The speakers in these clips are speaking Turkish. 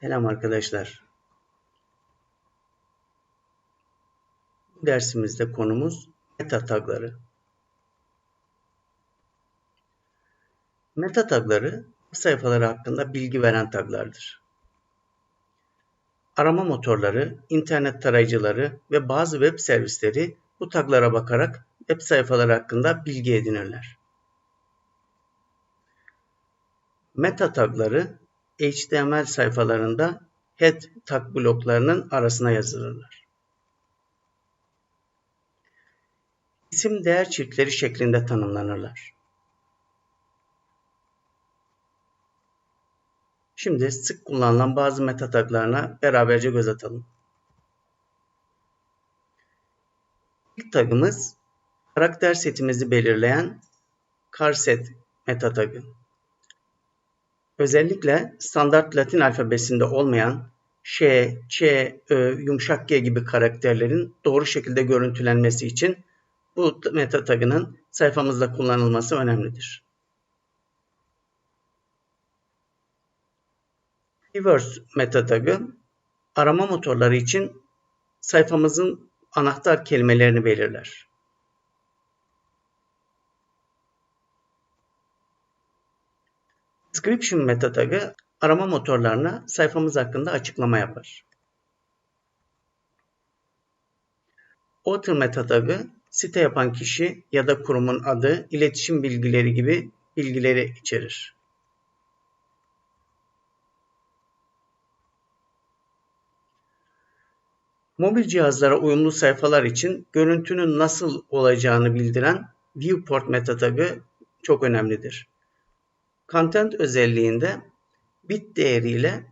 Selam arkadaşlar. Bu dersimizde konumuz meta tagları. Meta tagları sayfaları hakkında bilgi veren taglardır. Arama motorları, internet tarayıcıları ve bazı web servisleri bu taglara bakarak web sayfaları hakkında bilgi edinirler. Meta tagları HTML sayfalarında head tag bloklarının arasına yazılırlar. İsim değer çiftleri şeklinde tanımlanırlar. Şimdi sık kullanılan bazı meta taglarına beraberce göz atalım. İlk tagımız karakter setimizi belirleyen charset meta tagı. Özellikle standart Latin alfabesinde olmayan Ş, Ç, Ö, yumuşak G gibi karakterlerin doğru şekilde görüntülenmesi için bu meta tagının sayfamızda kullanılması önemlidir. Keywords meta tagı arama motorları için sayfamızın anahtar kelimelerini belirler. Description meta tagı arama motorlarına sayfamız hakkında açıklama yapar. Author meta tagı site yapan kişi ya da kurumun adı, iletişim bilgileri gibi bilgileri içerir. Mobil cihazlara uyumlu sayfalar için görüntünün nasıl olacağını bildiren viewport meta tagı çok önemlidir. Content özelliğinde bit değeriyle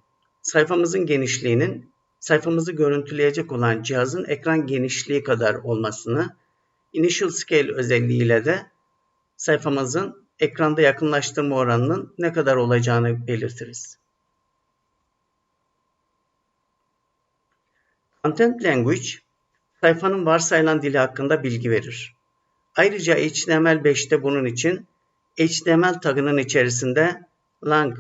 sayfamızın genişliğinin sayfamızı görüntüleyecek olan cihazın ekran genişliği kadar olmasını, initial scale özelliğiyle de sayfamızın ekranda yakınlaştırma oranının ne kadar olacağını belirtiriz. Content Language, sayfanın varsayılan dili hakkında bilgi verir. Ayrıca HTML5'te bunun için HTML tagının içerisinde lang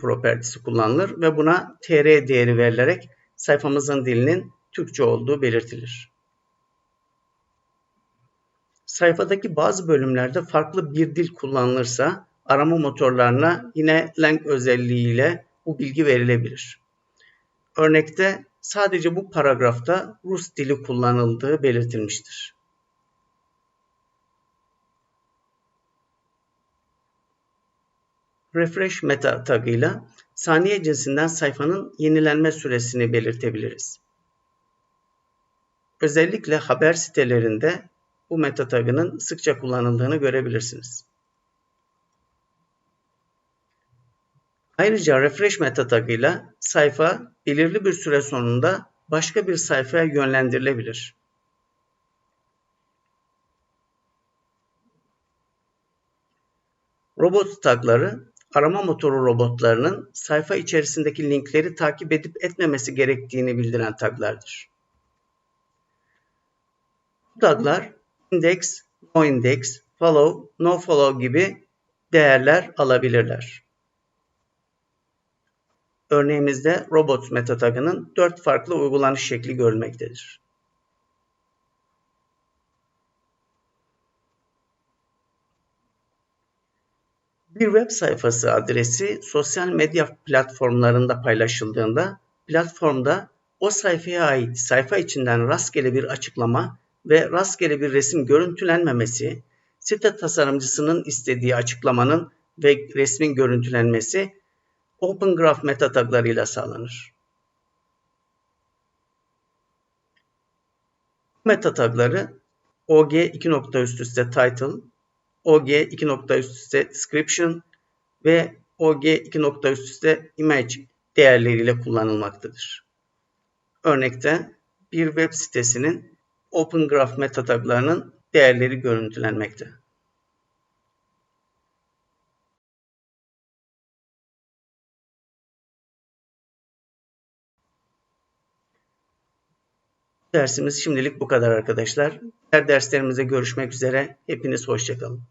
propertisi kullanılır ve buna tr değeri verilerek sayfamızın dilinin Türkçe olduğu belirtilir. Sayfadaki bazı bölümlerde farklı bir dil kullanılırsa arama motorlarına yine lang özelliğiyle bu bilgi verilebilir. Örnekte sadece bu paragrafta Rus dili kullanıldığı belirtilmiştir. Refresh meta tagıyla saniye cinsinden sayfanın yenilenme süresini belirtebiliriz. Özellikle haber sitelerinde bu meta tagının sıkça kullanıldığını görebilirsiniz. Ayrıca refresh meta tagıyla sayfa belirli bir süre sonunda başka bir sayfaya yönlendirilebilir. Robot tagları arama motoru robotlarının sayfa içerisindeki linkleri takip edip etmemesi gerektiğini bildiren taglardır. Bu taglar index, no index, follow, no follow gibi değerler alabilirler. Örneğimizde robot meta tagının dört farklı uygulanış şekli görülmektedir. Bir web sayfası adresi sosyal medya platformlarında paylaşıldığında platformda o sayfaya ait sayfa içinden rastgele bir açıklama ve rastgele bir resim görüntülenmemesi, site tasarımcısının istediği açıklamanın ve resmin görüntülenmesi Open Graph meta taglarıyla sağlanır. Meta tagları OG 2 nokta üst üste title, OG 2 nokta üst üste description ve OG 2 nokta üst üste image değerleriyle kullanılmaktadır. Örnekte bir web sitesinin Open Graph meta taglarının değerleri görüntülenmekte. Dersimiz şimdilik bu kadar arkadaşlar. Diğer derslerimize görüşmek üzere. Hepiniz hoşçakalın.